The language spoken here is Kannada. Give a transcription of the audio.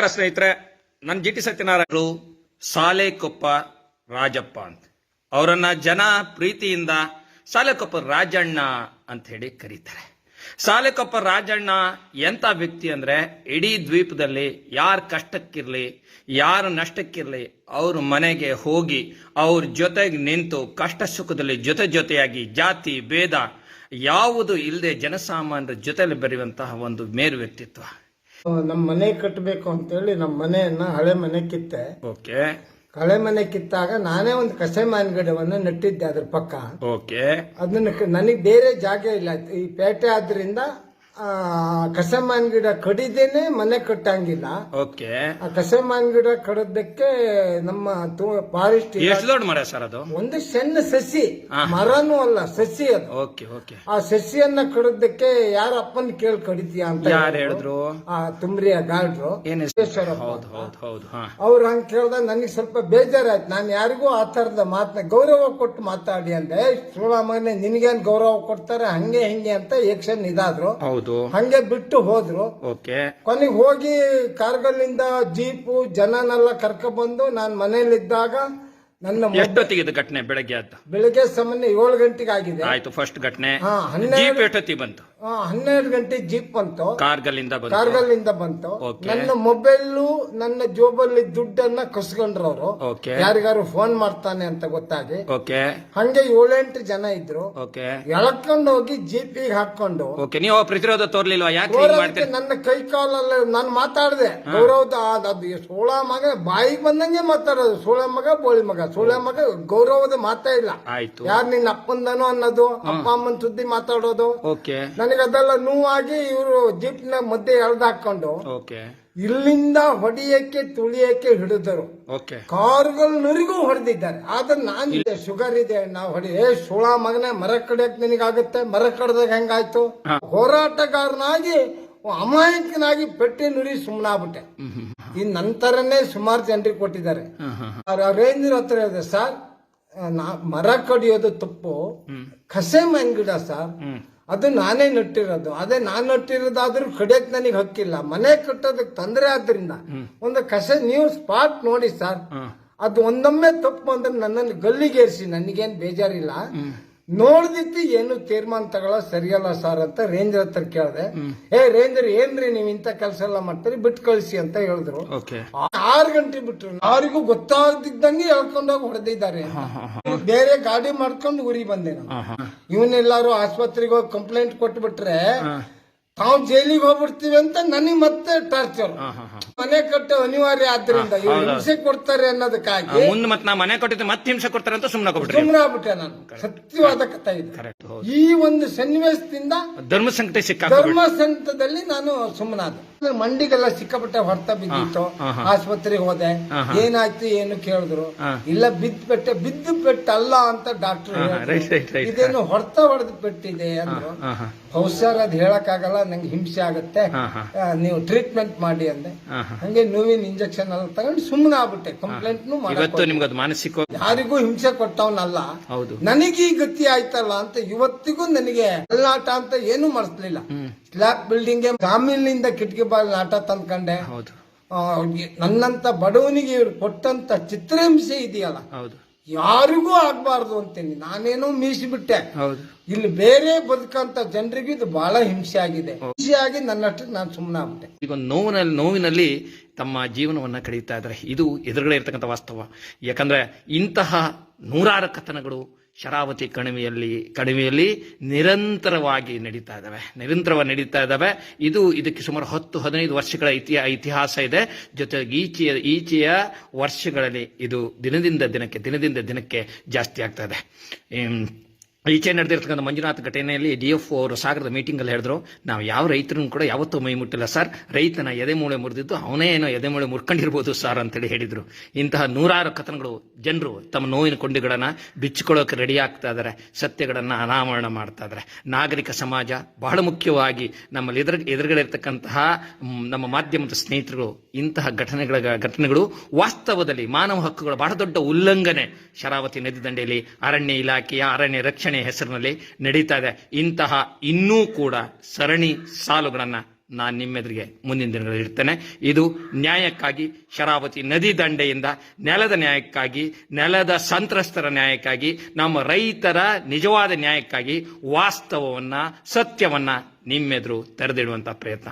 ನಮಸ್ಕಾರ ಸ್ನೇಹಿತರೆ. ನನ್ನ ಜಿ ಟಿ ಸತ್ಯನಾರಾಯಣರು ಸಾಲೆಕೊಪ್ಪ ರಾಜಪ್ಪ ಅಂತ. ಅವರನ್ನ ಜನ ಪ್ರೀತಿಯಿಂದ ಸಾಲೆಕೊಪ್ಪ ರಾಜಣ್ಣ ಅಂತ ಹೇಳಿ ಕರೀತಾರೆ. ಸಾಲೆಕೊಪ್ಪ ರಾಜಣ್ಣ ಎಂತ ವ್ಯಕ್ತಿ ಅಂದ್ರೆ ಇಡೀ ದ್ವೀಪದಲ್ಲಿ ಯಾರ ಕಷ್ಟಕ್ಕಿರ್ಲಿ, ಯಾರ ನಷ್ಟಕ್ಕಿರ್ಲಿ ಅವ್ರ ಮನೆಗೆ ಹೋಗಿ ಅವ್ರ ಜೊತೆಗೆ ನಿಂತು ಕಷ್ಟ ಸುಖದಲ್ಲಿ ಜೊತೆ ಜೊತೆಯಾಗಿ ಜಾತಿ, ಭೇದ ಯಾವುದು ಇಲ್ಲದೆ ಜನಸಾಮಾನ್ಯರ ಜೊತೆಯಲ್ಲಿ ಬೆರೆಯುವಂತಹ ಒಂದು ಮೇರು ವ್ಯಕ್ತಿತ್ವ ನಮ್ಮ ಮನೆ ಕಟ್ಟಬೇಕು ಅಂತೇಳಿ ನಮ್ಮ ಮನೆಯನ್ನ ಹಳೆ ಮನೆ ಕಿತ್ತೆ. ಓಕೆ. ಹಳೆ ಮನೆ ಕಿತ್ತಾಗ ನಾನೇ ಒಂದು ಕಸೆ ಮಾವಿನ ಗಿಡವನ್ನ ನೆಟ್ಟಿದ್ದೆ ಅದ್ರ ಪಕ್ಕ. ಓಕೆ. ಅದನ್ನ ನನಗೆ ಬೇರೆ ಜಾಗ ಇಲ್ಲ. ಈ ಪೇಟೆ ಆದ್ರಿಂದ ಆ, ಕಸೆ ಗಿಡ ಕಡಿದೇನೆ ಮನೆ ಕಟ್ಟಂಗಿಲ್ಲ. ಓಕೆ. ಆ ಕಸೆ ಗಿಡ ಕಡದಕ್ಕೆ ನಮ್ಮ ಫಾರೆಸ್ಟ್ ಎಷ್ಟು ದೊಡ್ಡ ಮರ ಸರ್ ಅದು? ಒಂದು ಸಣ್ಣ ಸಸಿ ಮರನು ಅಲ್ಲ ಸಸಿ ಅದು. Okay okay. ಆ ಸಸಿಯನ್ನ ಕಡದಕ್ಕೆ ಯಾರ ಅಪ್ಪನ ಕೇಳಿ ಕಡಿತೀಯ ಅಂತ ಯಾರು ಹೇಳಿದ್ರು. ಆ ತುಂಬ್ರಿಯ ಗಾಡ್ರು. ಏನ್ ಹೌದು ಹೌದು ಹೌದು ಅವ್ರು ಹಂಗ ಕೇಳ್ದ ನನಗೆ ಸ್ವಲ್ಪ ಬೇಜಾರಾಯ್ತು. ನಾನು ಯಾರಿಗೂ ಆ ತರದ ಮಾತನ್ನ ಗೌರವ ಕೊಟ್ಟು ಮಾತಾಡಿ ಅಂದೆ. ಸುಳ ನಿನ್ಗೇನ್ ನಿನಗೇನ್ ಗೌರವ ಕೊಡ್ತಾರೆ? ಹಂಗೆ ಹಿಂಗೆ ಅಂತ ಯಕ್ಷನ್ ಇದಾದ್ರು. ಹೌದು. ಹಂಗೆ ಬಿಟ್ಟು ಹೋದ್ರು. ಓಕೆ. ಕೊನೆಗೆ ಹೋಗಿ ಕಾರ್ಗಲ್ಲಿಂದ ಜೀಪು ಜನನೆಲ್ಲ ಕರ್ಕೊಬಂದು ನಾನು ಮನೇಲಿದ್ದಾಗ ನನ್ನ ಮ- ಎಷ್ಟೊತ್ತಿಗೆ ಇದು ಘಟನೆ ಬೆಳಗ್ಗೆ ಬೆಳಿಗ್ಗೆ ಸಾಮಾನ್ಯ ಏಳು ಗಂಟೆಗೆ ಆಗಿದೆ. ಆಯ್ತು ಫಸ್ಟ್ ಘಟನೆ. ಹಾ ಹನ್ನೆರಡು ಜೀಪ್ ಎಷ್ಟೊತ್ತಿಗೆ ಬಂತು? ಹನ್ನೆರಡು ಗಂಟೆ ಜೀಪ್ ಬಂತು. ಕಾರ್ಗಲ್ಲಿಂದ ಬಂತು. ಕಾರ್ಗಲ್ಲಿಂದ ಬಂತು. Okay. ನನ್ನ ಮೊಬೈಲು ನನ್ನ ಜೋಬಲ್ಲಿ ದುಡ್ಡನ್ನ ಕಸ್ಕೊಂಡ್ರವ್ರು. ಅವರು ಯಾರಿಗಾರು ಫೋನ್ ಮಾಡ್ತಾನೆ ಅಂತ ಗೊತ್ತಾಗಿ ಓಕೆ ಹಂಗೆ ಏಳೆಂಟು ಜನ ಇದ್ರು. ಓಕೆ ಎಳ್ಕೊಂಡು ಹೋಗಿ ಜೀಪಿಗೆ ಹಾಕೊಂಡು ಓಕೆ ನೀವು ಪ್ರತಿರೋಧ ತೋರ್ಲಿಲ್ವಾ? ಯಾಕೆ ಹಿಂಗ್ ನನ್ನ ಕೈ ಕಾಲಲ್ಲ ನಾನು ಮಾತಾಡ್ದೆ. ಗೌರವದ ಅದು ಸೋಳ ಮಗ ಬಾಯಿಗೆ ಬಂದಂಗೆ ಮಾತಾಡೋದು. ಸೋಳ ಮಗ ಬೋಳಿ ಮಗ. ಸೋಳ ಮಗ ಗೌರವದ ಮಾತಾ ಇಲ್ಲ. ಆಯ್ತು. ಯಾರು ನಿನ್ನ ಅಪ್ಪಂದನೋ ಅನ್ನೋದು ಅಪ್ಪ ಅಮ್ಮನ್ ಸುದ್ದಿ ಮಾತಾಡೋದು. ಓಕೆ ನನಗೆ ಅದೆಲ್ಲ ನೋವಾಗಿ ಇವರು ಜೀಪ್ನ ಮಧ್ಯೆ ಎಳ್ದಾಕೊಂಡು ಓಕೆ. ಇಲ್ಲಿಂದ ಹೊಡಿಯಕ್ಕೆ ತುಳಿಯಕ್ಕೆ ಹಿಡಿದರು. ಓಕೆ. ನರಿಗೂ ಹೊಡೆದಿದ್ದಾರೆ. ಆದ್ರೆ ನಾನು ಶುಗರ್ ಇದೆ ನಾವು ಹೊಡಿ ಏ ಸೋಳ ಮಗನೇ ಮರ ಕಡಿಯಕ್ ನಿನಗಾಗುತ್ತೆ ಮರ ಕಡ್ದಾಗ ಹೆಂಗಾಯ್ತು? ಹೋರಾಟಗಾರನಾಗಿ ಅಮಾಯಕನಾಗಿ ಪೆಟ್ಟಿ ನುರಿ ಸುಮ್ಮನಾಗ್ಬಿಟ್ಟೆ ಈ ನಂತರನೇ ಸುಮಾರು ಜನರಿಗೆ ಕೊಟ್ಟಿದ್ದಾರೆ. ರೇಂಜರ್ ಹತ್ರ ಹೇಳಿದೆ ಸರ್ ನಾ ಮರ ಕಡಿಯೋದು ತಪ್ಪು. ಕಸೆ ಮೈನ್ ಗಿಡ ಸರ್. ಅದು ನಾನೇ ನಟ್ಟಿರೋದು. ಅದೇ ನಾನ್ ನಟ್ಟಿರೋದಾದ್ರೂ ಕಡಿಯಕ್ ನನಗೆ ಹಕ್ಕಿಲ್ಲ. ಮನೆ ಕಟ್ಟೋದಕ್ಕೆ ತೊಂದರೆ ಆದ್ರಿಂದ ಒಂದು ಕಸ ನೀವು ಸ್ಪಾಟ್ ನೋಡಿ ಸರ್. ಅದು ಒಂದೊಮ್ಮೆ ತಪ್ಪು ಅಂದ್ರೆ ನನ್ನನ್ನು ಗಲ್ಲಿಗೇರಿಸಿ. ನನಗೇನು ಬೇಜಾರಿಲ್ಲ. ನೋಡ್ದಿತ್ತು ಏನು ತೀರ್ಮಾನ ತಗೊಳ್ಳೋ ಸರಿಯಲ್ಲ ಸರ್ ಅಂತ ರೇಂಜರ್ ಹತ್ರ ಕೇಳಿದೆ. ಏ ರೇಂಜರ್ ಏನ್ರಿ ನೀವ್ ಇಂತ ಕೆಲಸ ಎಲ್ಲ ಮಾಡ್ತೀರಿ? ಬಿಟ್ಟು ಕಳಿಸಿ ಅಂತ ಹೇಳಿದ್ರು. ಆರು ಗಂಟೆ ಬಿಟ್ರು. ಯಾರಿಗೂ ಗೊತ್ತಾಗ್ದಿದ್ದಂಗೆ ಹೇಳ್ಕೊಂಡೋಗಿ ಹೊಡೆದಿದ್ದಾರೆ ಬೇರೆ ಗಾಡಿ ಮಾಡ್ಕೊಂಡು ಊರಿಗೆ ಬಂದೆ ನಾನು. ಇವನ್ನೆಲ್ಲಾರು ಆಸ್ಪತ್ರೆಗೆ ಹೋಗಿ ಕಂಪ್ಲೇಂಟ್ ಕೊಟ್ಬಿಟ್ರೆ ತಾವು ಜೈಲಿಗೆ ಹೋಗ್ಬಿಡ್ತೀವಿ ಅಂತ ನನಗೆ ಮತ್ತೆ ಟಾರ್ಚರ್ ಮನೆ ಕಟ್ಟ ಅನಿವಾರ್ಯ ಆದ್ರಿಂದ ಇವ್ರು ಹಿಂಸೆ ಕೊಡ್ತಾರೆ ಅನ್ನೋದಕ್ಕಾಗಿ ಮುಂದೆ ಮತ್ತೆ ನಾ ಮನೆ ಕಟ್ಟಿದ್ರೆ ಮತ್ತೆ ಹಿಂಸೆ ಕೊಡ್ತಾರೆ ಅಂತ ಸುಮ್ಮನೆ ಸುಮ್ಮನೆ ಆಗ್ಬಿಟ್ಟೆ ನಾನು. ಸತ್ಯವಾದ ಕಥೆ ಇದೆ. ಈ ಒಂದು ಸನ್ನಿವೇಶದಿಂದ ಧರ್ಮ ಸಂಕಟ ಸಿಕ್ಕ ಧರ್ಮ ಸಂಕಟದಲ್ಲಿ ನಾನು ಸುಮ್ಮನಾದ. ಮಂಡಿಗೆಲ್ಲ ಸಿಕ್ಕಾಪಟ್ಟೆ ಹೊರತ ಬಿದ್ದಿತ್ತು. ಆಸ್ಪತ್ರೆಗೆ ಹೋದೆ. ಏನಾಯ್ತು ಏನು ಕೇಳಿದ್ರು. ಇಲ್ಲ ಬಿದ್ದ ಪೆಟ್ಟೆ ಬಿದ್ದು ಪೆಟ್ಟಲ್ಲ ಅಂತ ಡಾಕ್ಟರ್ ಇದೇನು ಹೊರತ ಹೊಡೆದು ಪೆಟ್ಟಿದೆ ಅಂದ್ರು. ಹಾ ಅದ್ ಬಹುಶಃ ಅದ್ ಹೇಳಕ್ಕಾಗಲ್ಲ ನಂಗೆ ಹಿಂಸೆ ಆಗುತ್ತೆ. ನೀವು ಟ್ರೀಟ್ಮೆಂಟ್ ಮಾಡಿ ಅಂದೆ. ಹಂಗೆ ನೋವಿನ ಇಂಜೆಕ್ಷನ್ ಎಲ್ಲ ತಗೊಂಡು ಸುಮ್ಮನೆ ಆಗ್ಬಿಟ್ಟೆ. ಕಂಪ್ಲೇಂಟ್ ಮಾನಸಿಕ ಯಾರಿಗೂ ಹಿಂಸೆ ಕೊಟ್ಟವನಲ್ಲ. ಹೌದು. ನನಗೆ ಈ ಗತಿ ಆಯ್ತಲ್ಲ ಅಂತ ಇವತ್ತಿಗೂ ನನಗೆ ಅಲ್ಲಾಟ ಅಂತ ಏನು ಮಾಡಿಸ್ಲಿಲ್ಲ ಸ್ಲ್ಯಾಬ್ ಬಿಲ್ಡಿಂಗ್ ಕಾಮಿಲಿಂದ ಕಿಟಕಿ ಬಾಗಿಲು ಆಟ ತಂದ್ಕೊಂಡೆ. ನನ್ನಂತ ಬಡವನಿಗೆ ಇವ್ರು ಕೊಟ್ಟಂತ ಚಿತ್ರಹಿಂಸೆ ಇದೆಯಲ್ಲ. ಯಾರಿಗೂ ಆಗ್ಬಾರ್ದು ಅಂತೀನಿ. ನಾನೇನೋ ಮೀಸಿಬಿಟ್ಟೆ. ಇಲ್ಲಿ ಬೇರೆ ಬದುಕಂತ ಜನರಿಗೆ ಇದು ಬಹಳ ಹಿಂಸೆ ಆಗಿದೆ. ಹಿಂಸೆ ಆಗಿ ನನ್ನಷ್ಟು ನಾನು ಸುಮ್ಮನೆ ಆಗ್ಬಿಟ್ಟೆ ಈಗ ಒಂದು ನೋವಿನಲ್ಲಿ ನೋವಿನಲ್ಲಿ ತಮ್ಮ ಜೀವನವನ್ನ ಕಳೀತಾ ಇದ್ದಾರೆ. ಇದು ಎದುರುಗಡೆ ಇರ್ತಕ್ಕಂಥ ವಾಸ್ತವ. ಯಾಕಂದ್ರೆ ಇಂತಹ ನೂರಾರು ಕಥನಗಳು ಶರಾವತಿ ಕಣಿವೆಯಲ್ಲಿ ಕಣಿವೆಯಲ್ಲಿ ನಿರಂತರವಾಗಿ ನಡೀತಾ ಇದ್ದಾವೆ. ನಿರಂತರವಾಗಿ ನಡೀತಾ ಇದ್ದಾವೆ. ಇದು ಇದಕ್ಕೆ ಸುಮಾರು ಹತ್ತು, ಹದಿನೈದು ವರ್ಷಗಳ ಇತಿಹಾ ಇತಿಹಾಸ ಇದೆ. ಜೊತೆಗೆ ಈಚೆಯ ಈಚೆಯ ವರ್ಷಗಳಲ್ಲಿ ಇದು ದಿನದಿಂದ ದಿನಕ್ಕೆ ದಿನದಿಂದ ದಿನಕ್ಕೆ ಜಾಸ್ತಿ ಆಗ್ತಾ ಇದೆ. ಈಚೆ ನಡೆದಿರ್ತಕ್ಕಂಥ ಮಂಜುನಾಥ್ ಘಟನೆಯಲ್ಲಿ ಡಿ ಎಫ್ ಅವರು ಸಾಗರದ ಮೀಟಿಂಗ್ ಅಲ್ಲಿ ಹೇಳಿದ್ರು, ನಾವು ಯಾವ ರೈತರನ್ನು ಕೂಡ ಯಾವತ್ತೂ ಮೈ ಮುಟ್ಟಿಲ್ಲ ಸರ್. ರೈತನ ಎದೆ ಮೂಳೆ ಮುರಿದಿದ್ದು ಅವನೇ ಏನೋ ಎದೆ ಮೂಳೆ ಮುರ್ಕೊಂಡಿರ್ಬೋದು ಸರ್ ಅಂತೇಳಿ ಹೇಳಿದ್ರು. ಇಂತಹ ನೂರಾರು ಕಥನಗಳು ಜನರು ತಮ್ಮ ನೋವಿನ ಕೊಂಡಿಗಳನ್ನು ಬಿಚ್ಚಿಕೊಳ್ಳೋಕೆ ರೆಡಿ ಆಗ್ತಾ ಇದ್ದಾರೆ ಸತ್ಯಗಳನ್ನ ಅನಾವರಣ ಮಾಡ್ತಾ ಇದ್ದಾರೆ ನಾಗರಿಕ ಸಮಾಜ ಬಹಳ ಮುಖ್ಯವಾಗಿ ನಮ್ಮಲ್ಲಿ ಎದುರು ಎದುರುಗಡೆ ಇರತಕ್ಕಂತಹ ನಮ್ಮ ಮಾಧ್ಯಮದ ಸ್ನೇಹಿತರು ಇಂತಹ ಘಟನೆಗಳ, ಘಟನೆಗಳು ವಾಸ್ತವದಲ್ಲಿ ಮಾನವ ಹಕ್ಕುಗಳ ಬಹಳ ದೊಡ್ಡ ಉಲ್ಲಂಘನೆ. ಶರಾವತಿ ನದಿ ದಂಡೆಯಲ್ಲಿ ಅರಣ್ಯ ಇಲಾಖೆಯ ಅರಣ್ಯ ರಕ್ಷಣೆ ಹೆಸರಿನಲ್ಲಿ ನಡೀತಾ ಇದೆ. ಇಂತಹ ಇನ್ನೂ ಕೂಡ ಸರಣಿ ಸಾಲುಗಳನ್ನ ನಾನು ನಿಮ್ಮೆದುರಿಗೆ ಮುಂದಿನ ದಿನಗಳಲ್ಲಿ ಇರ್ತೇನೆ ಇದು ನ್ಯಾಯಕ್ಕಾಗಿ ಶರಾವತಿ ನದಿ ದಂಡೆಯಿಂದ ನೆಲದ ನ್ಯಾಯಕ್ಕಾಗಿ, ನೆಲದ ಸಂತ್ರಸ್ತರ ನ್ಯಾಯಕ್ಕಾಗಿ, ನಮ್ಮ ರೈತರ ನಿಜವಾದ ನ್ಯಾಯಕ್ಕಾಗಿ ವಾಸ್ತವವನ್ನ, ಸತ್ಯವನ್ನ ನಿಮ್ಮೆದುರು ತೆರೆದಿಡುವಂತ ಪ್ರಯತ್ನ.